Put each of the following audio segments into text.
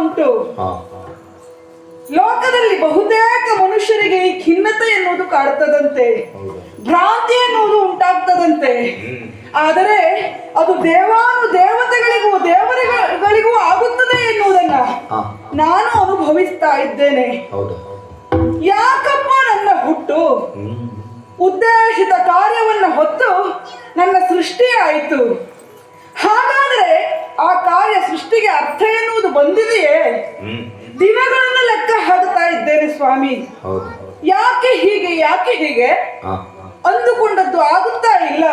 ಉಂಟು. ಲೋಕದಲ್ಲಿ ಬಹುತೇಕ ಮನುಷ್ಯರಿಗೆ ಈ ಖಿನ್ನತೆ ಎನ್ನುವುದು ಕಾಡುತ್ತದಂತೆ ಭ್ರಾಂತಿ ಎನ್ನುವುದು ಉಂಟಾಗ್ತದಂತೆ. ಆದರೆ ಅದು ದೇವಾನು ದೇವತೆಗಳಿಗೂ ದೇವರುಗಳಿಗೂ ಆಗುತ್ತದೆ ಎನ್ನುವುದನ್ನ ನಾನು ಅನುಭವಿಸ್ತಾ ಇದ್ದೇನೆ. ಯಾಕಪ್ಪ ನನ್ನ ಹುಟ್ಟು? ಉದ್ದೇಶಿತ ಕಾರ್ಯವನ್ನ ಹೊತ್ತು ನನ್ನ ಸೃಷ್ಟಿ ಆಯಿತು ಹಾಗಾದರೆ ಆ ಕಾರ್ಯ ಸೃಷ್ಟಿಗೆ ಅರ್ಥ ಎನ್ನುವುದು ಬಂದಿದೆಯೇ? ದಿನಗಳನ್ನು ಲೆಕ್ಕ ಹಾಕ್ತಾ ಇದ್ದೇನೆ ಸ್ವಾಮಿ. ಯಾಕೆ ಹೀಗೆ ಯಾಕೆ ಹೀಗೆ? ಅಂದುಕೊಂಡದ್ದು ಆಗುತ್ತಾ ಇಲ್ಲ?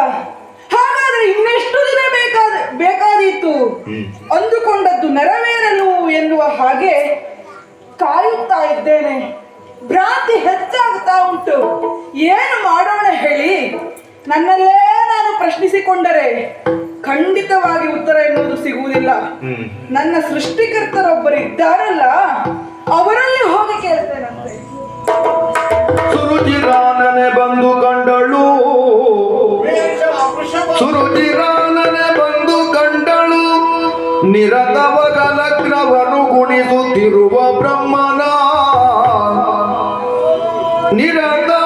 ಹಾಗಾದ್ರೆ ಇನ್ನೆಷ್ಟು ದಿನ ಬೇಕಾದ ಬೇಕಾದೀತು? ಅಂದುಕೊಂಡದ್ದು ನೆರವೇರಲು ಎನ್ನುವ ಹಾಗೆ ಕಾಯುತ್ತಾ ಇದ್ದೇನೆ. ಭ್ರಾಂತಿ ಹೆಚ್ಚಾಗ್ತಾ ಉಂಟು. ಏನು ಮಾಡೋಣ ಹೇಳಿ? ನನ್ನಲ್ಲೇ ನಾನು ಪ್ರಶ್ನಿಸಿಕೊಂಡರೆ. ಖಂಡಿತವಾಗಿ ಉತ್ತರ ಎನ್ನುವುದು ಸಿಗುವುದಿಲ್ಲ. ನನ್ನ ಸೃಷ್ಟಿಕರ್ತರೊಬ್ಬರಿದ್ದಾರಲ್ಲ ಅವರಲ್ಲಿ ಹೋಗಿ ಕೇಳ್ತೇನಂತೆ. ಸುರುಚಿರಾನನೆ ಬಂದು ಕಂಡಳು. ಸುರುಜಿರಾನನೆ ಬಂದು ಕಂಡಳು. ನಿರತವಗ ಲಗ್ನವನ್ನು ಗುಣಿಸುತ್ತಿರುವ ಬ್ರಹ್ಮನ. ನಿರತವಗ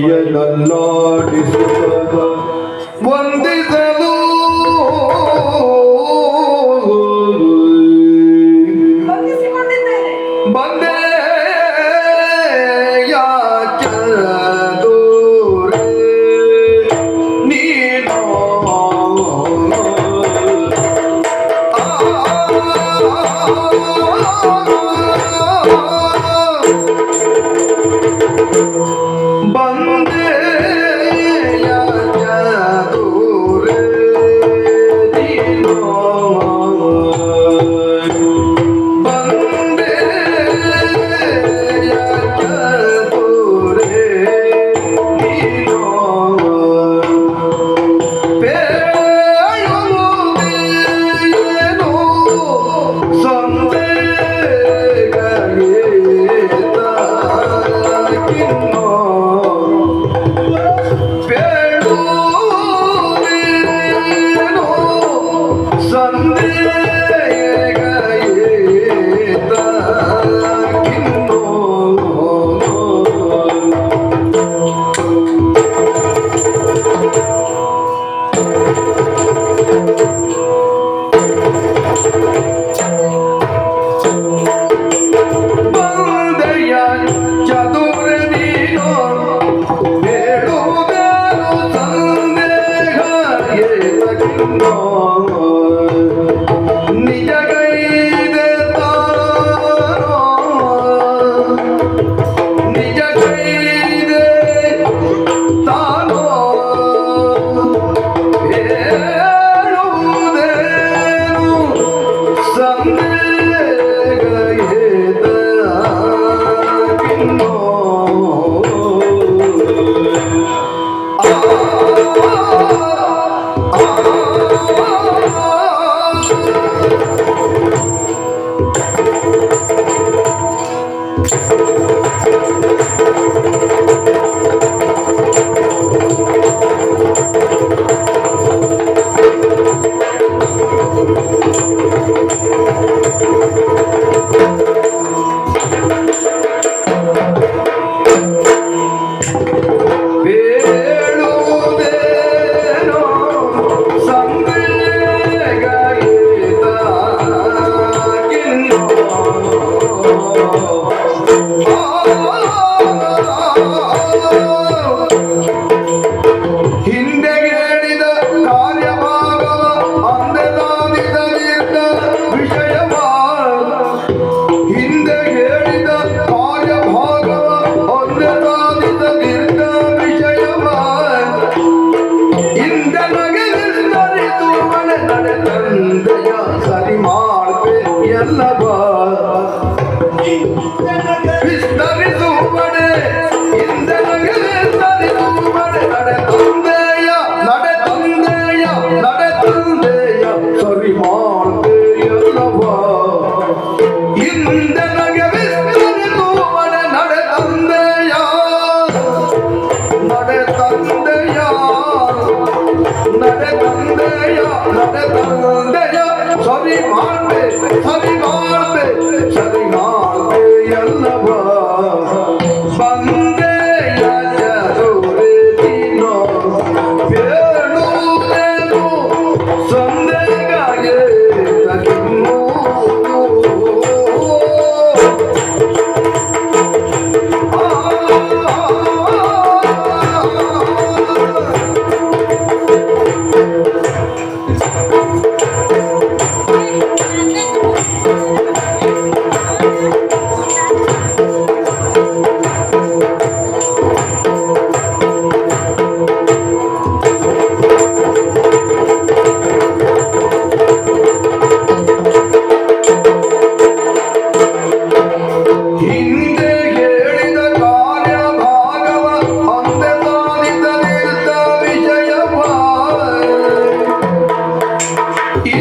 Lord is good.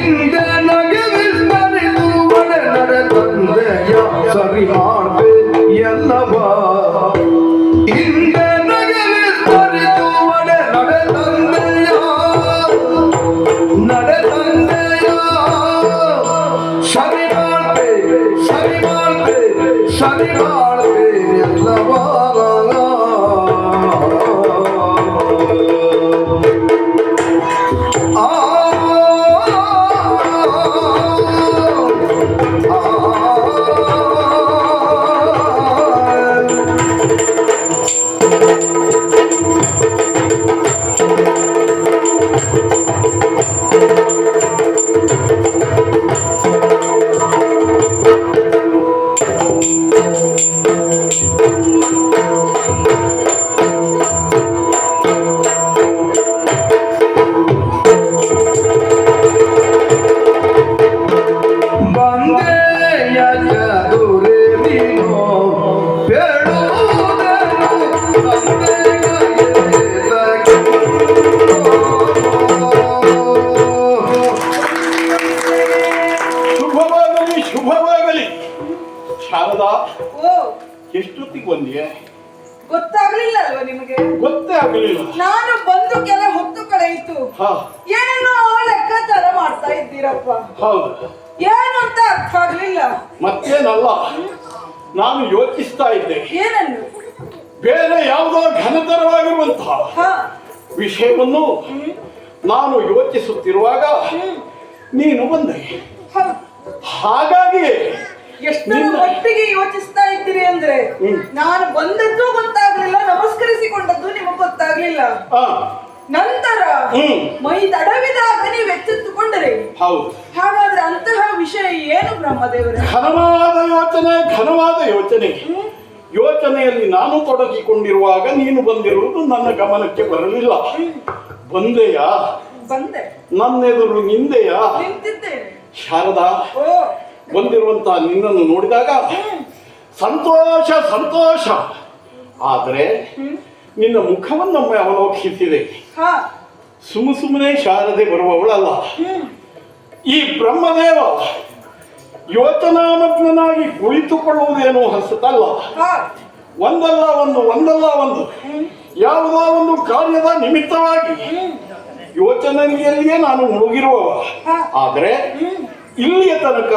ಹಿಂದೆ ಎಷ್ಟೊತ್ತಿಗೆ ಬಂದಿಯ? ಗೊತ್ತಾಗ್ಲಿಲ್ಲ ಅಲ್ವಾ ನಿಮಗೆ? ಗೊತ್ತೇ ಆಗಲಿಲ್ಲ. ನಾನು ಬಂದು ಕೆಲ ಹೊತ್ತು ಕಳೆಯಿತು ಹಾ. ಏನನ್ನೋ ಲೆಕ್ಕಾಚಾರ ಮಾಡ್ತಾ ಇದ್ದೀರಪ್ಪ. ಹೌದು. ಏನು ಅಂತ ಅರ್ಥ ಆಗ್ಲಿಲ್ಲ. ಮತ್ತೇನಲ್ಲ? ನಾನು ಯೋಚಿಸ್ತಾ ಇದ್ದೆ. ಏನನ್ನು? ಬೇರೆ ಯಾವುದೋ ಘನತರವಾಗಿರುವಂತಹ ಹಾ. ವಿಷಯವನ್ನು ನಾನು ಯೋಚಿಸುತ್ತಿರುವಾಗ ನೀನು ಬಂದೆ. ಹೌದು. ಹಾಗಾಗಿ ಎಷ್ಟು ನಿನ್ನ- ಮಟ್ಟಿಗೆ ಯೋಚಿಸ್ತಾ ಇದ್ದೀರಿ ಅಂದ್ರೆ ನಾನು ಬಂದದ್ದು ಗೊತ್ತಾಗ್ಲಿಲ್ಲ ನಮಸ್ಕರಿಸಿಕೊಂಡದ್ದು ನಿಮಗೆ ಗೊತ್ತಾಗ್ಲಿಲ್ಲ. ನಂತರ. ಮೈ ತಡವಿದಾಗ ನೀವು ಎಚ್ಚೆತ್ತುಕೊಂಡರೆ ಹೌದು. ಹಾಗಾದ್ರೆ ಅಂತಹ ವಿಷಯ ಏನು ಬ್ರಹ್ಮದೇವರೇ ಘನವಾದ ಯೋಚನೆ ಘನವಾದ ಯೋಚನೆ. ಯೋಚನೆಯಲ್ಲಿ ನಾನು ತೊಡಗಿಕೊಂಡಿರುವಾಗ ನೀನು ಬಂದಿರುವುದು ನನ್ನ ಗಮನಕ್ಕೆ ಬರಲಿಲ್ಲ. ಬಂದೆಯಾ? ಬಂದೆ. ನನ್ನೆದುರು ನಿಂದೆಯಾ? ನಿಂತಿದ್ದೇನೆ. ಶಾರದಾ ಓ. ಬಂದಿರುವಂತಹ ನಿನ್ನನ್ನು ನೋಡಿದಾಗ. ಸಂತೋಷ ಸಂತೋಷ. ಆದರೆ. ನಿನ್ನ ಮುಖವನ್ನೊಮ್ಮೆ ಅವಲೋಕಿಸಿದೆ ಹಾ. ಸುಮ್ಮ ಸುಮ್ಮನೆ ಶಾರದೆ ಬರುವವಳಲ್ಲ. ಈ ಬ್ರಹ್ಮದೇವ ಯೋಚನಾಮಗ್ನಾಗಿ ಕುಳಿತುಕೊಳ್ಳುವುದೇನು ಹಸತಲ್ಲ. ಒಂದಲ್ಲ ಒಂದು ಒಂದಲ್ಲ ಒಂದು. ಯಾವುದೋ ಒಂದು ಕಾರ್ಯದ ನಿಮಿತ್ತವಾಗಿ ಯೋಚನೆಯಲ್ಲಿಯೇ ನಾನು ಮುಳುಗಿರುವವ. ಆದರೆ ಇಲ್ಲಿಯ ತನಕ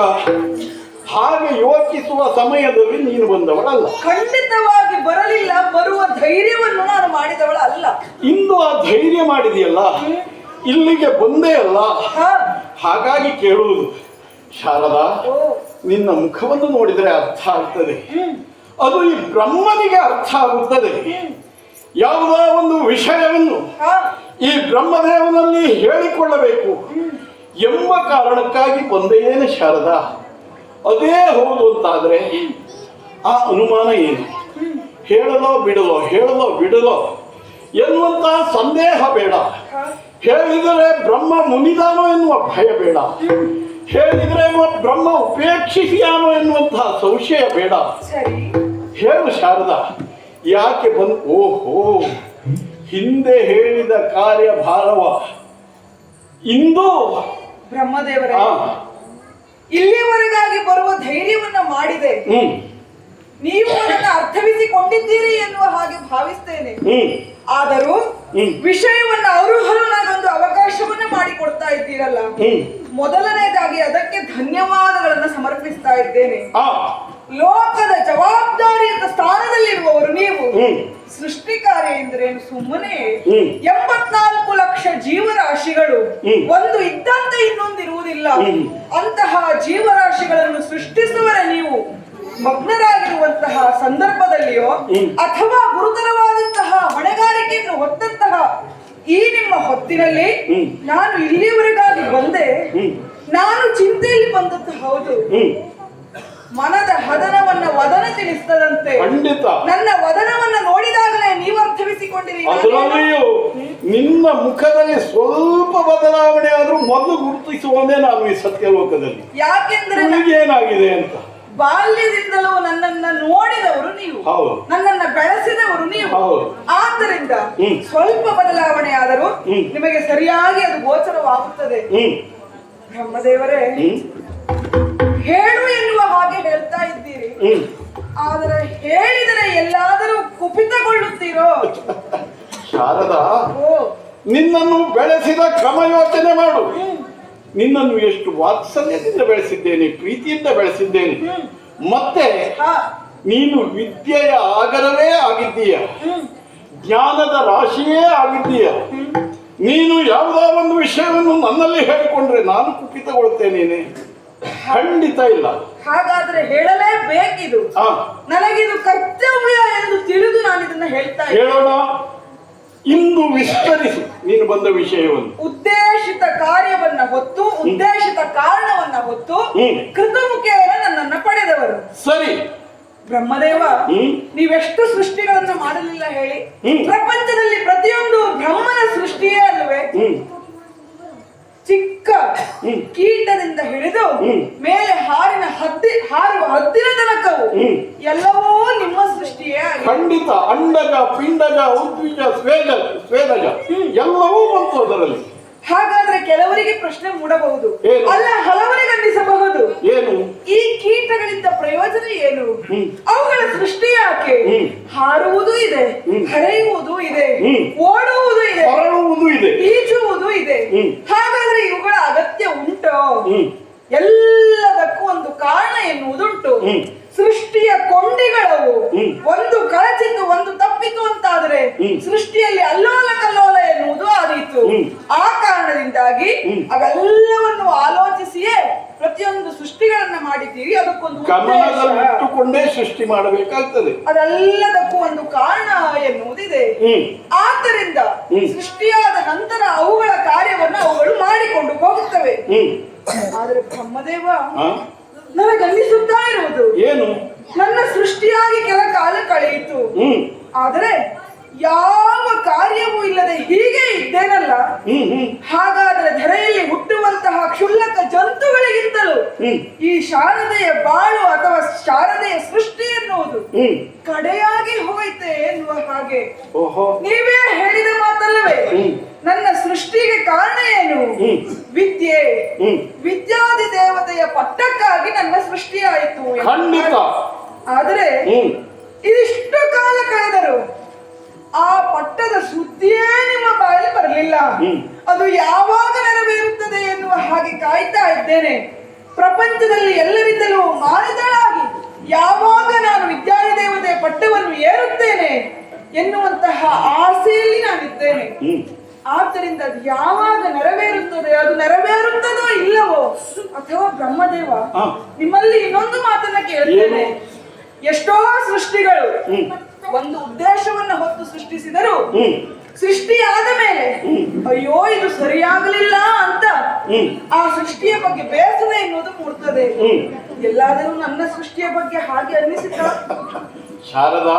ಹಾಗೆ ಯೋಚಿಸುವ ಸಮಯದಲ್ಲಿ ನೀನು ಬಂದವಳಲ್ಲ. ಖಂಡಿತವಾಗಿ ಬರಲಿಲ್ಲ ಬರುವ ಧೈರ್ಯವನ್ನು ನಾನು ಮಾಡಿದವಳ ಅಲ್ಲ ಇಂದು ಆ ಧೈರ್ಯ ಮಾಡಿದೆಯಲ್ಲ? ಇಲ್ಲಿಗೆ ಬಂದೇ ಅಲ್ಲ? ಹಾಗಾಗಿ ಕೇಳುವುದು ಶಾರದಾ ನಿನ್ನ ಮುಖವನ್ನು ನೋಡಿದರೆ ಅರ್ಥ ಆಗ್ತದೆ. ಅದು ಈ ಬ್ರಹ್ಮನಿಗೆ ಅರ್ಥ ಆಗುತ್ತದೆ. ಯಾವುದೋ ಒಂದು ವಿಷಯವನ್ನು ಈ ಬ್ರಹ್ಮದೇವನಲ್ಲಿ ಹೇಳಿಕೊಳ್ಳಬೇಕು ಎಂಬ ಕಾರಣಕ್ಕಾಗಿ ಬಂದೇನೆ ಶಾರದಾ? ಅದೇ ಹೌದು ಅಂತಾದ್ರೆ ಆ ಅನುಮಾನ ಏನು? ಹೇಳಲೋ ಬಿಡಲೋ ಹೇಳಲೋ ಬಿಡಲೋ ಎನ್ನುವಂತಹ ಸಂದೇಹ ಬೇಡ. ಹೇಳಿದರೆ ಬ್ರಹ್ಮ ಮುನಿದಾನೋ ಎನ್ನುವ ಭಯ ಬೇಡ. ಹೇಳಿದರೆ ಬ್ರಹ್ಮ ಉಪೇಕ್ಷಿಸಿಯಾನೋ ಎನ್ನುವಂತಹ ಸಂಶಯ ಬೇಡ. ಹೇಳು ಶಾರದ ಯಾಕೆ ಬಂದು ಓಹೋ ಹಿಂದೆ ಹೇಳಿದ ಕಾರ್ಯಭಾರವ ಇಂದು ಬ್ರಹ್ಮದೇವರೇ. ಆ, ಇಲ್ಲಿಯವರೆಗಾಗಿ ಬರುವ ಧೈರ್ಯವನ್ನ ಮಾಡಿದೆ. ನೀವು ಅದನ್ನ ಅರ್ಥವಿಸಿಕೊಂಡಿದ್ದೀರಿ ಎನ್ನುವ ಹಾಗೆ ಭಾವಿಸ್ತೇನೆ. ಆದರೂ ವಿಷಯವನ್ನ ಅವರು ಅವರುಹರನಾಗೊಂದು ಅವಕಾಶವನ್ನ ಮಾಡಿಕೊಡ್ತಾ ಇದ್ದೀರಲ್ಲ. ಮೊದಲನೇದಾಗಿ ಅದಕ್ಕೆ ಧನ್ಯವಾದಗಳನ್ನ ಸಮರ್ಪಿಸ್ತಾ ಇದ್ದೇನೆ. ಲೋಕದ ಜವಾಬ್ದಾರಿಯ ಸ್ಥಾನದಲ್ಲಿರುವವರು ನೀವು. ಹ್ಮ್ ಸೃಷ್ಟಿ ಕಾರ್ಯ ಎಂದರೇನು ಸುಮ್ಮನೆ. ಎಂಬತ್ನಾಲ್ಕು ಲಕ್ಷ ಜೀವರಾಶಿಗಳು. ಒಂದು ಇದ್ದಂತೆ ಇನ್ನೊಂದಿರುವುದಿಲ್ಲ ಇರುವುದಿಲ್ಲ. ಅಂತಹ ಜೀವರಾಶಿಗಳನ್ನು ಸೃಷ್ಟಿಸುವರೆ ನೀವು. ಮಗ್ನರಾಗಿರುವಂತಹ ಸಂದರ್ಭದಲ್ಲಿಯೋ. ಅಥವಾ ಗುರುತರವಾದಂತಹ ಹೊಣೆಗಾರಿಕೆಯನ್ನು ಹೊತ್ತಂತಹ ಈ ನಿಮ್ಮ ಹೊತ್ತಿನಲ್ಲಿ ನಾನು ಇಲ್ಲಿಯವರೆಗಾಗಿ ಬಂದೆ. ನಾನು ಚಿಂತೆಯಲ್ಲಿ ಬಂದದ್ದು ಹೌದು. ಮನದ ಹದನವನ್ನ ವದನ ತಿಳಿಸ್ತದಂತೆ ಖಂಡಿತ. ನನ್ನ ವದನವನ್ನ ನೋಡಿದಾಗಲೇ ನೀವು ಅರ್ಥವಿಸಿಕೊಂಡಿರಿ. ಅದರಲ್ಲಿಯೂ ನಿನ್ನ ಮುಖದಲ್ಲಿ ಸ್ವಲ್ಪ ಬದಲಾವಣೆ ಆದ್ರೂ ಮೊದಲು ಗುರುತಿಸುವಂದೇ ನಾನು ಈ ಸತ್ಯಲೋಕದಲ್ಲಿ. ಯಾಕೆಂದ್ರೆ ನಿಮಗೆ ಏನಾಗಿದೆ ಅಂತ. ಬಾಲ್ಯದಿಂದಲೂ ನನ್ನನ್ನ ನೋಡಿದವರು ನೀವು. ಹೌದು. ನನ್ನನ್ನ ಬೆಳೆಸಿದವರು ನೀವು. ಹೌದು. ಆದ್ದರಿಂದ. ಸ್ವಲ್ಪ ಬದಲಾವಣೆ ಆದರೂ ನಿಮಗೆ ಸರಿಯಾಗಿ ಅದು ಗೋಚರವಾಗುತ್ತದೆ. ಹ್ಮ್. ಬ್ರಹ್ಮದೇವರೇ ಹ್ಮ್. ಹೇಳು ಎನ್ನುವ ಹಾಗೆ ಹೇಳ್ತಾ ಇದ್ದೀರಿ. ಆದರೆ ಹೇಳಿದರೆ ಎಲ್ಲಾದರೂ ಕುಪಿತಗೊಳ್ಳುತ್ತೀರೋ? ಶಾರದಾ ಓ. ನಿನ್ನನ್ನು ಬೆಳೆಸಿದ ಕ್ರಮ ಯೋಚನೆ ಮಾಡು. ನಿನ್ನನ್ನು ಎಷ್ಟು ವಾತ್ಸಲ್ಯದಿಂದ ಬೆಳೆಸಿದ್ದೇನೆ ಪ್ರೀತಿಯಿಂದ ಬೆಳೆಸಿದ್ದೇನೆ. ಮತ್ತೆ ನೀನು ವಿದ್ಯೆಯ ಆಗರವೇ ಆಗಿದ್ದೀಯ. ಜ್ಞಾನದ ರಾಶಿಯೇ ಆಗಿದ್ದೀಯ. ನೀನು ಯಾವುದೋ ಒಂದು ವಿಷಯವನ್ನು ನನ್ನಲ್ಲಿ ಹೇಳಿಕೊಂಡ್ರೆ ನಾನು ಕುಪಿತಗೊಳ್ತೇನೇನೆ ಖಂಡಿತ ಇಲ್ಲ. ಹಾಗಾದ್ರೆ ಹೇಳಲೇಬೇಕಿದು. ನನಗಿದು ಕರ್ತವ್ಯ ಎಂದು ತಿಳಿದು ನಾನು ಇದನ್ನ ಹೇಳ್ತಾ ಹೇಳೋಣ. ಇಂದು ವಿಸ್ತರಿಸಿ. ನೀನು ಬಂದ ವಿಷಯವನ್ನು. ಉದ್ದೇಶಿತ ಕಾರ್ಯವನ್ನ ಹೊತ್ತು ಉದ್ದೇಶಿತ ಕಾರಣವನ್ನ ಹೊತ್ತು. ಕೃತಮುಖೇನ ನನ್ನನ್ನ ಪಡೆದವರು. ಸರಿ. ಬ್ರಹ್ಮದೇವ ಹ್ಮ್. ನೀವೆಷ್ಟು ಸೃಷ್ಟಿಗಳನ್ನು ಮಾಡಲಿಲ್ಲ ಹೇಳಿ. ಪ್ರಪಂಚದಲ್ಲಿ ಪ್ರತಿಯೊಂದು ಬ್ರಹ್ಮನ ಸೃಷ್ಟಿಯೇ ಅಲ್ವೇ ಚಿಕ್ಕ ಕೀಟದಿಂದ ಹಿಡಿದು ಮೇಲೆ ಹಾರಿನ ಹತ್ತಿ ಹಾರುವ ಹದ್ದಿನ ತನಕವು. ಎಲ್ಲವೂ ನಿಮ್ಮ ಸೃಷ್ಟಿಯೇ ಖಂಡಿತ ಅಂಡಜ ಪಿಂಡಜ ಉದ್ವಿಜ ಸ್ವೇದ ಸ್ವೇದಜ. ಎಲ್ಲವೂ ಬಂತು ಅದರಲ್ಲಿ. ಹಾಗಾದ್ರೆ ಕೆಲವರಿಗೆ ಪ್ರಶ್ನೆ ಮೂಡಬಹುದು. ಅಲ್ಲ ಹಲವರಿಗೆ ಅನ್ನಿಸಬಹುದು. ಏನು? ಈ ಕೀಟಗಳಿಂದ ಪ್ರಯೋಜನ ಏನು? ಅವುಗಳ ಸೃಷ್ಟಿ ಯಾಕೆ. ಹಾರುವುದು ಇದೆ ಹರೆಯುವುದು ಇದೆ. ಓಡುವುದು ಇದೆ ಹೊರಳುವುದು ಇದೆ. ಈಜುವುದು ಇದೆ. ಹಾಗಾದ್ರೆ ಇವುಗಳ ಅಗತ್ಯ ಉಂಟು? ಎಲ್ಲದಕ್ಕೂ ಒಂದು ಕಾರಣ ಎನ್ನುವುದುಂಟು. ಸೃಷ್ಟಿಯ ಕೊಂಡಿಗಳವು ಒಂದು ಕಳಚಿದ್ದು ಒಂದು ತಪ್ಪಿತು ಅಂತಾದರೆ. ಸೃಷ್ಟಿಯಲ್ಲಿ ಅಲ್ಲೋಲ ಕಲ್ಲೋಲ ಎನ್ನುವುದು ಆದೀತು. ಆ ಕಾರಣದಿಂದಾಗಿ. ಅವೆಲ್ಲವನ್ನು ಆಲೋಚಿಸಿಯೇ ಪ್ರತಿಯೊಂದು ಸೃಷ್ಟಿಗಳನ್ನ ಮಾಡಿದ್ದೀರಿ ಅದಕ್ಕೊಂದು. ಗಮನದಲ್ಲಿಟ್ಟುಕೊಂಡೇ ಸೃಷ್ಟಿ ಮಾಡಬೇಕಾಗ್ತದೆ ಅದೆಲ್ಲದಕ್ಕೂ ಒಂದು ಕಾರಣ ಎನ್ನುವುದಿದೆ ಆದ್ದರಿಂದ ಸೃಷ್ಟಿಯಾದ ನಂತರ ಅವುಗಳ ಕಾರ್ಯವನ್ನು ಅವುಗಳು ಮಾಡಿಕೊಂಡು ಹೋಗುತ್ತವೆ ಆದರೆ ಬ್ರಹ್ಮದೇವ? ನನಗನ್ನಿಸುತ್ತಾ ಇರುವುದು. ಏನು? ನನ್ನ ಸೃಷ್ಟಿಯಾಗಿ ಕೆಲ ಕಾಲ ಕಳೆಯಿತು. ಆದರೆ ಯಾವ ಕಾರ್ಯವೂ ಇಲ್ಲದೆ ಹೀಗೆ ಇದ್ದೇನಲ್ಲ? ಹಾಗಾದ್ರೆ ಧರೆಯಲ್ಲಿ ಹುಟ್ಟುವಂತಹ ಕ್ಷುಲ್ಲಕ ಜಂತುಗಳಿಗಿಂತಲೂ ಈ ಶಾರದೆಯ ಬಾಳು ಅಥವಾ ಶಾರದೆಯ ಸೃಷ್ಟಿ ಎನ್ನುವುದು ಹ್ಮ್. ಕಡೆಯಾಗಿ ಹೋಯಿತೆ ಎನ್ನುವ ಹಾಗೆ. ಓಹೋ. ನೀವೇ ಹೇಳಿದ ಮಾತಲ್ಲವೇ? ನನ್ನ ಸೃಷ್ಟಿಗೆ ಕಾರಣ ಏನು? ವಿದ್ಯೆ ಹ್ಮ್ ವಿದ್ಯಾದಿ ದೇವತೆಯ ಪಟ್ಟಕ್ಕಾಗಿ ನನ್ನ ಸೃಷ್ಟಿಯಾಯಿತು ಎಂದು. ಖಂಡಿತ. ಆದರೆ ಇಷ್ಟು ಇದಿಷ್ಟು ಕಾಲ ಕಳೆದರು ಆ ಪಟ್ಟದ ಸುದ್ದಿಯೇ ನಿಮ್ಮ ಬಾಯಲ್ಲಿ ಬರಲಿಲ್ಲ. ಅದು ಯಾವಾಗ ನೆರವೇರುತ್ತದೆ ಎನ್ನುವ ಹಾಗೆ ಕಾಯ್ತಾ ಇದ್ದೇನೆ. ಪ್ರಪಂಚದಲ್ಲಿ ಎಲ್ಲರಿಂದಲೂ ಮಾರದಳಾಗಿ ಯಾವಾಗ ನಾನು ವಿದ್ಯಾದಿ ದೇವತೆಯ ಪಟ್ಟವನ್ನು ಏರುತ್ತೇನೆ ಎನ್ನುವಂತಹ ಆಸೆಯಲ್ಲಿ ನಾನಿದ್ದೇನೆ. ಆದ್ದರಿಂದ ಅದು ಯಾವಾಗ ನೆರವೇರುತ್ತದೆ? ಅದು ನೆರವೇರುತ್ತದೋ ಇಲ್ಲವೋ? ಅಥವಾ ಬ್ರಹ್ಮದೇವ ನಿಮ್ಮಲ್ಲಿ ಇನ್ನೊಂದು ಮಾತನ್ನ ಕೇಳ್ತೇನೆ. ಏನು? ಎಷ್ಟೋ ಸೃಷ್ಟಿಗಳು ಒಂದು ಉದ್ದೇಶವನ್ನ ಹೊತ್ತು ಸೃಷ್ಟಿಸಿದರು ಸೃಷ್ಟಿಯಾದ ಮೇಲೆ ಅಯ್ಯೋ ಇದು ಸರಿಯಾಗಲಿಲ್ಲ ಅಂತ ಆ ಸೃಷ್ಟಿಯ ಬಗ್ಗೆ ಬೇಸರ ಎನ್ನುವುದು ಮೂಡ್ತದೆ. ಎಲ್ಲಾದರೂ ನನ್ನ ಸೃಷ್ಟಿಯ ಬಗ್ಗೆ ಹಾಗೆ ಅನ್ನಿಸಿದ ಶಾರದಾ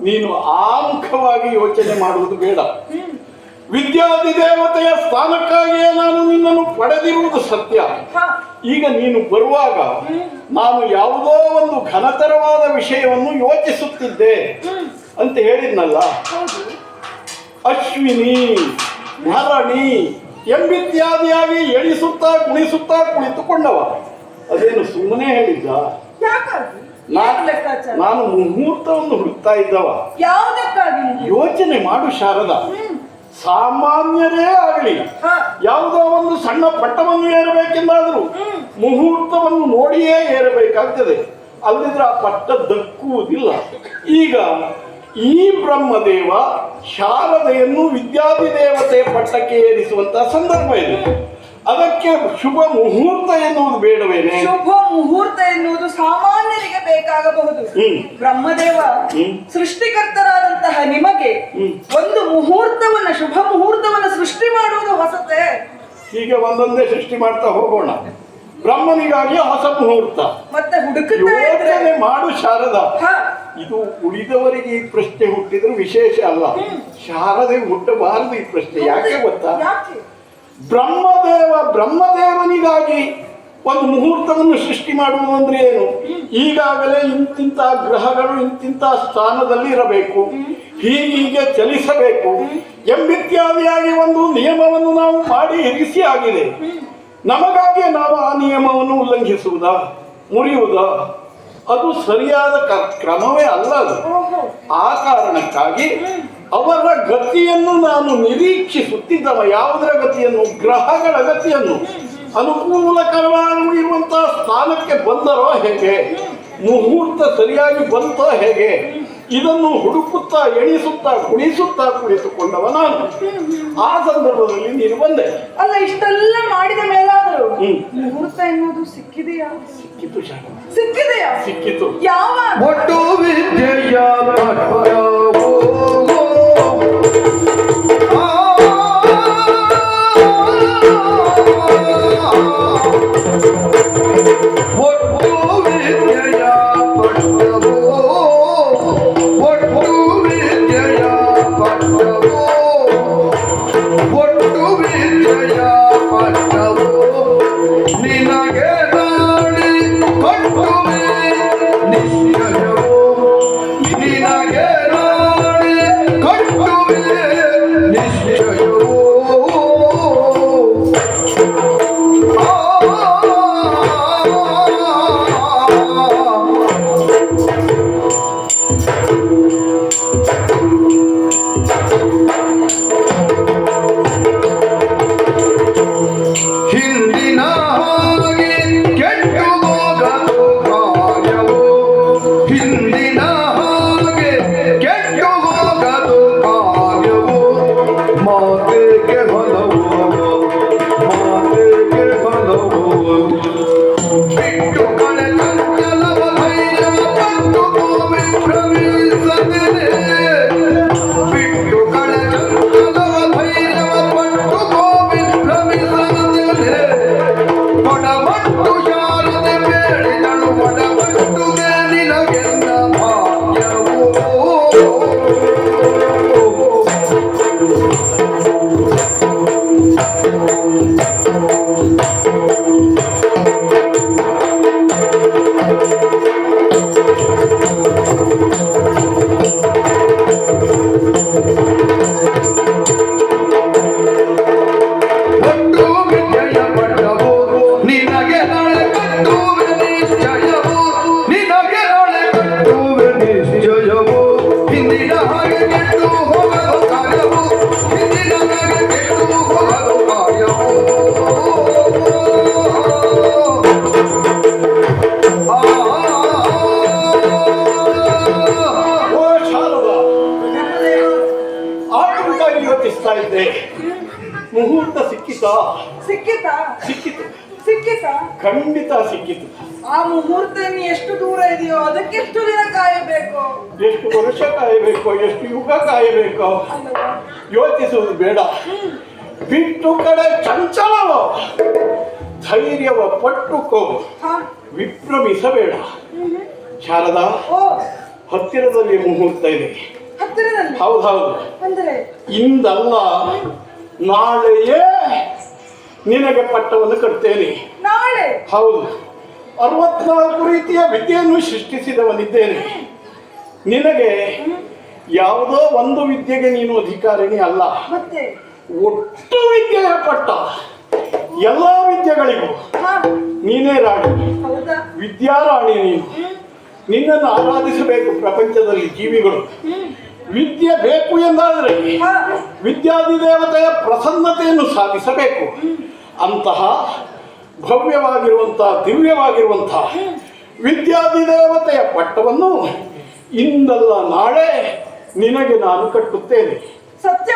ನೀನು ಆ ಮುಖವಾಗಿ ಯೋಚನೆ ಮಾಡುವುದು ಬೇಡ. ವಿದ್ಯಾದಿ ದೇವತೆಯ ಸ್ಥಾನಕ್ಕಾಗಿಯೇ ನಾನು ನಿನ್ನನ್ನು ಪಡೆದಿರುವುದು ಸತ್ಯ. ಈಗ ನೀನು ಬರುವಾಗ ನಾನು ಯಾವುದೋ ಒಂದು ಘನತರವಾದ ವಿಷಯವನ್ನು ಯೋಚಿಸುತ್ತಿದ್ದೆ. ಅಂತ ಹೇಳಿದ್ನಲ್ಲ? ಅಶ್ವಿನಿ ಭರಣಿ ಎಂಬಿತ್ಯಾದಿಯಾಗಿ ಎಣಿಸುತ್ತಾ ಕುಣಿಸುತ್ತಾ ಕುಳಿತುಕೊಂಡವ. ಅದೇನು ಸುಮ್ಮನೆ ಹೇಳಿದ್ದ? ನಾನು ಮುಹೂರ್ತವನ್ನು ಹುಡುಕ್ತಾ ಇದ್ದವ? ಯೋಚನೆ ಮಾಡು ಶಾರದ. ಸಾಮಾನ್ಯರೇ ಆಗಲಿ. ಯಾವುದೋ ಒಂದು ಸಣ್ಣ ಪಟ್ಟವನ್ನು ಏರಬೇಕೆಂದಾದರೂ. ಮುಹೂರ್ತವನ್ನು ನೋಡಿಯೇ ಏರಬೇಕಾಗ್ತದೆ. ಅಲ್ಲದಿದ್ರೆ ಆ ಪಟ್ಟ ದಕ್ಕುವುದಿಲ್ಲ. ಈಗ ಈ ಬ್ರಹ್ಮದೇವ ಶಾರದೆಯನ್ನು ವಿದ್ಯಾಧಿದೇವತೆ ಪಟ್ಟಕ್ಕೆ ಏರಿಸುವಂತಹ ಸಂದರ್ಭ ಇದೆ. ಅದಕ್ಕೆ ಶುಭ ಮುಹೂರ್ತ ಎನ್ನುವುದು ಬೇಡವೇನೆ. ಶುಭ ಮುಹೂರ್ತ ಎನ್ನುವುದು ಸಾಮಾನ್ಯರಿಗೆ ಬೇಕಾಗಬಹುದು. ಹ್ಮ್. ಬ್ರಹ್ಮದೇವ ಹ್ಮ್. ಸೃಷ್ಟಿಕರ್ತರಾದಂತಹ ನಿಮಗೆ ಒಂದು ಮುಹೂರ್ತವನ್ನ ಶುಭ ಮುಹೂರ್ತವನ್ನ ಸೃಷ್ಟಿ ಮಾಡುವುದು ಹೊಸತೆ? ಹೀಗೆ ಒಂದೊಂದೇ ಸೃಷ್ಟಿ ಮಾಡ್ತಾ ಹೋಗೋಣ. ಬ್ರಹ್ಮನಿಗಾಗಿ ಹೊಸ ಮುಹೂರ್ತ. ಮತ್ತೆ ಯೋಚನೆ ಮಾಡು ಶಾರದ. ಇದು ಉಳಿದವರಿಗೆ ಈ ಪ್ರಶ್ನೆ ಹುಟ್ಟಿದ್ರೆ ವಿಶೇಷ ಅಲ್ಲ. ಶಾರದೆ ಹುಟ್ಟಬಾರದು ಈ ಪ್ರಶ್ನೆ. ಯಾಕೆ ಗೊತ್ತಾ? ಬ್ರಹ್ಮದೇವ ಬ್ರಹ್ಮದೇವನಿಗಾಗಿ ಒಂದು ಮುಹೂರ್ತವನ್ನು ಸೃಷ್ಟಿ ಮಾಡುವುದು ಅಂದ್ರೆ ಏನು? ಈಗಾಗಲೇ ಇಂತಿಂತ ಗ್ರಹಗಳು, ಇಂತಿಂತ ಸ್ಥಾನದಲ್ಲಿ ಇರಬೇಕು. ಹೀಗೀಗೆ ಚಲಿಸಬೇಕು. ಎಂಬಿತ್ಯಾದಿಯಾಗಿ ಒಂದು ನಿಯಮವನ್ನು ನಾವು ಮಾಡಿ ಇರಿಸಿ ಆಗಿದೆ. ನಮಗಾಗಿ ನಾವು ಆ ನಿಯಮವನ್ನು ಉಲ್ಲಂಘಿಸುವುದಾ? ಮುರಿಯುವುದಾ? ಅದು ಸರಿಯಾದ ಕ್ರಮವೇ ಅಲ್ಲ ಅದು. ಆ ಕಾರಣಕ್ಕಾಗಿ ಅವರ ಗತಿಯನ್ನು ನಾನು ನಿರೀಕ್ಷಿಸುತ್ತಿದ್ದವ. ಯಾವುದರ ಗತಿಯನ್ನು? ಗ್ರಹಗಳ ಗತಿಯನ್ನು. ಅನುಕೂಲಕರವಾಗಿ ಇರುವಂತಹ ಸ್ಥಾನಕ್ಕೆ ಬಂದರೋ ಹೇಗೆ? ಮುಹೂರ್ತ ಸರಿಯಾಗಿ ಬಂತೋ ಹೇಗೆ? ಇದನ್ನು ಹುಡುಕುತ್ತಾ ಎಣಿಸುತ್ತಾ ಕುಣಿಸುತ್ತಾ ಕುಳಿತುಕೊಂಡವ ನಾನು. ಆ ಸಂದರ್ಭದಲ್ಲಿ ನೀನು ಬಂದೆ. ಅಲ್ಲ ಇಷ್ಟೆಲ್ಲ ಮಾಡಿದ ಮೇಲಾದರೂ. ಮುಹೂರ್ತ ಎನ್ನುವುದು ಸಿಕ್ಕಿದೆಯಾ? ಸಿಕ್ಕಿತು ಶಾಲೆ ಸಿಕ್ಕಿದೆಯಾ? ಸಿಕ್ಕಿತು. ಯಾವ ಸಿಕ್ಕಿತಾ ಸಿಕ್ಕಿತಾ ಸಿಕ್ಕಿತು ಸಿಕ್ಕಿತಾ ಖಂಡಿತ ಸಿಕ್ಕಿತು ಆ ಮುಹೂರ್ತ ಎಷ್ಟು ದೂರ ಇದೆಯೋ ಅದಕ್ಕೆ ಎಷ್ಟು ದಿನ ಕಾಯಬೇಕು? ಎಷ್ಟು ವರ್ಷ ಕಾಯಬೇಕು? ಎಷ್ಟು ಯುಗ ಕಾಯಬೇಕು? ಯೋಚಿಸುವುದು ಬೇಡ. ಬಿಟ್ಟು ಕಡೆ ಚಂಚಲವ. ಧೈರ್ಯವ ಪಟ್ಟುಕೋ ವಿಭ್ರಮಿಸಬೇಡ. ಶಾರದಾ ಹತ್ತಿರದಲ್ಲಿ ಮುಹೂರ್ತ ಇದೆ. ಹೌದೌದು ಅಂದ್ರೆ? ಇಂದಲ್ಲ ನಾಳೆಯೇ ನಿನಗೆ ಪಟ್ಟವನ್ನು ಕಟ್ತೇನೆ. ನಾಳೆ? ಹೌದು. ಅರವತ್ನಾಲ್ಕು ರೀತಿಯ ವಿದ್ಯೆಯನ್ನು ಸೃಷ್ಟಿಸಿದವನಿದ್ದೇನೆ. ನಿನಗೆ ಯಾವುದೋ ಒಂದು ವಿದ್ಯೆಗೆ ನೀನು ಅಧಿಕಾರಿಣಿ ಅಲ್ಲ. ಮತ್ತೆ? ಒಟ್ಟು ವಿದ್ಯೆಯ ಪಟ್ಟ ಎಲ್ಲ ವಿದ್ಯೆಗಳಿಗೂ ನೀನೇ ರಾಣಿ. ವಿದ್ಯಾರಾಣಿ ನೀನು. ನಿನ್ನನ್ನು ಆರಾಧಿಸಬೇಕು ಪ್ರಪಂಚದಲ್ಲಿ ಜೀವಿಗಳು. ವಿದ್ಯೆ ಬೇಕು ಎಂದಾದರೆ ಹಾ. ವಿದ್ಯಾಧಿದೇವತೆಯ ಪ್ರಸನ್ನತೆಯನ್ನು ಸಾಧಿಸಬೇಕು. ಅಂತಹ ಭವ್ಯವಾಗಿರುವಂತಹ ದಿವ್ಯವಾಗಿರುವಂತಹ ವಿದ್ಯಾಧಿದೇವತೆಯ ಪಟ್ಟವನ್ನು ಇಂದಲ್ಲ ನಾಳೆ ನಿನಗೆ ನಾನು ಕಟ್ಟುತ್ತೇನೆ. ಸತ್ಯ